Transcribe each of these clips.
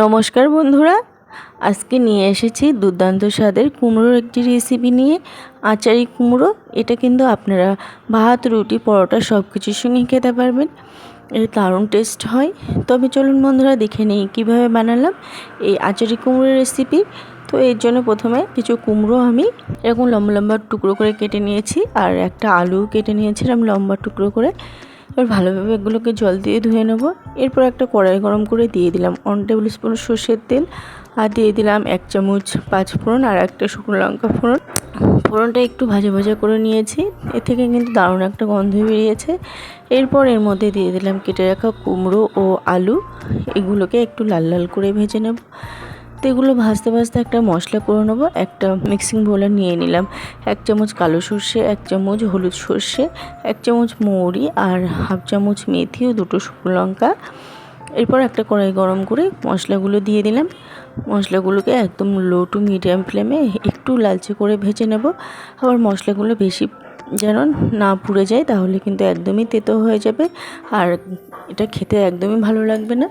নমস্কার বন্ধুরা, আজকে নিয়ে এসেছি দুর্দান্ত স্বাদের কুমড়োর একটি রেসিপি নিয়ে, আচারি কুমড়ো, এটা কিন্তু আপনারা ভাত, রুটি, পরোটা সব কিছুর সঙ্গে খেতে পারবেন। এর দারুণ টেস্ট হয়। তবে চলুন বন্ধুরা, দেখে নিই কীভাবে বানালাম এই আচারি কুমড়োর রেসিপি তো এর জন্য প্রথমে কিছু কুমড়ো আমি এরকম লম্বা লম্বা টুকরো করে কেটে নিয়েছি, আর একটা আলু কেটে নিয়েছিলাম লম্বা টুকরো করে। এবার ভালোভাবে এগুলোকে জল দিয়ে ধুয়ে নেব। এরপর একটা কড়াই গরম করে দিয়ে দিলাম ওয়ান টেবিল স্পুন সর্ষের তেল আর দিয়ে দিলাম এক চামচ পাঁচ ফোড়ন আর একটা শুকনো লঙ্কা ফোড়ন। ফোড়নটা একটু ভাজা ভাজা করে নিয়েছি, এ থেকে কিন্তু দারুণ একটা গন্ধ বেরিয়েছে। এরপর এর মধ্যে দিয়ে দিলাম কেটে রাখা কুমড়ো ও আলু, এগুলোকে একটু লাল লাল করে ভেজে নেব। তো এগুলো ভাজতে ভাজতে একটা মশলা করে নেব, একটা মিক্সিং বোলে নিয়ে নিলাম। এক চামচ কালো সর্ষে, এক চামচ হলুদ সর্ষে, এক চামচ মৌরি আর হাফ চামচ মেথি ও দুটো শুকনো লঙ্কা। এরপর একটা কড়াই গরম করে মশলাগুলো দিয়ে দিলাম। মশলাগুলোকে একদম লো টু মিডিয়াম ফ্লেমে একটু লালচে করে ভেজে নেব। আবার মশলাগুলো বেশি যেন না পুড়ে যায়, তাহলে কিন্তু একদমই তেতো হয়ে যাবে আর এটা খেতে একদমই ভালো লাগবে না।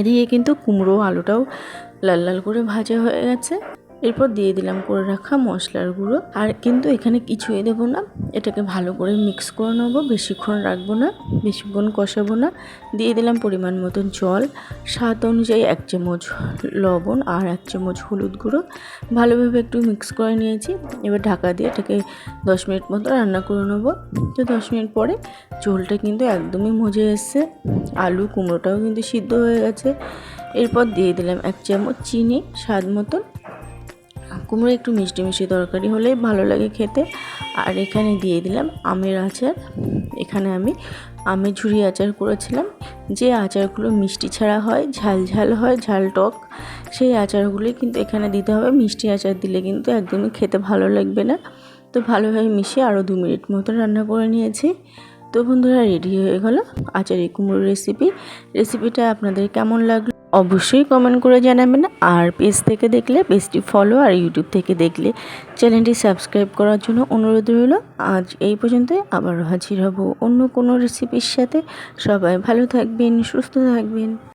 এদিকে কিন্তু কুমড়ো আলুটাও লাল লাল করে ভাজা হয়ে গেছে। এরপর দিয়ে দিলাম করে রাখা মশলার গুঁড়ো। আর কিন্তু এখানে কিছুই দেবো না। এটাকে ভালো করে মিক্স করে নেব। বেশিক্ষণ রাখব না। বেশিক্ষণ কষাবো না। দিয়ে দিলাম পরিমাণ মতন জল। স্বাদ অনুযায়ী এক চামচ লবণ আর এক চামচ হলুদ গুঁড়ো। ভালোভাবে একটু মিক্স করে নিয়েছি। এবার ঢাকা দিয়ে এটাকে দশ মিনিট মতো রান্না করে নেব। তো দশ মিনিট পরে ঝোলটা কিন্তু একদমই মজে এসছে। আলু কুমড়োটাও কিন্তু সিদ্ধ হয়ে গেছে। এরপর দিয়ে দিলাম এক চামচ চিনি, স্বাদ মতন কুমড়ো একটু মিষ্টি মিষ্টি তরকারি হলেই ভালো লাগে খেতে। আর এখানে দিয়ে দিলাম আমের আচার। এখানে আমি আমের ঝুড়ি আচার করেছিলাম। যে আচারগুলো মিষ্টি ছাড়া হয়, ঝাল ঝাল হয়, ঝাল টক, সেই আচারগুলোই কিন্তু এখানে দিতে হবে। মিষ্টি আচার দিলে কিন্তু একদমই খেতে ভালো লাগবে না। তো ভালোভাবে মিশিয়ে আরও দু মিনিট মতো রান্না করে নিয়েছি। তো বন্ধুরা, রেডি হয়ে গেল আচারি কুমড়ো রেসিপি। রেসিপিটা আপনাদের কেমন লাগল অবশ্যই কমেন্ট করে জানাবেন আর পেজ থেকে দেখলে পেজটি ফলো আর ইউটিউব থেকে দেখলে চ্যানেলটি সাবস্ক্রাইব করার জন্য অনুরোধ রইল। আজ এই পর্যন্তই আবার হাজির হব অন্য কোনো রেসিপির সাথে। সবাই ভালো থাকবেন, সুস্থ থাকবেন।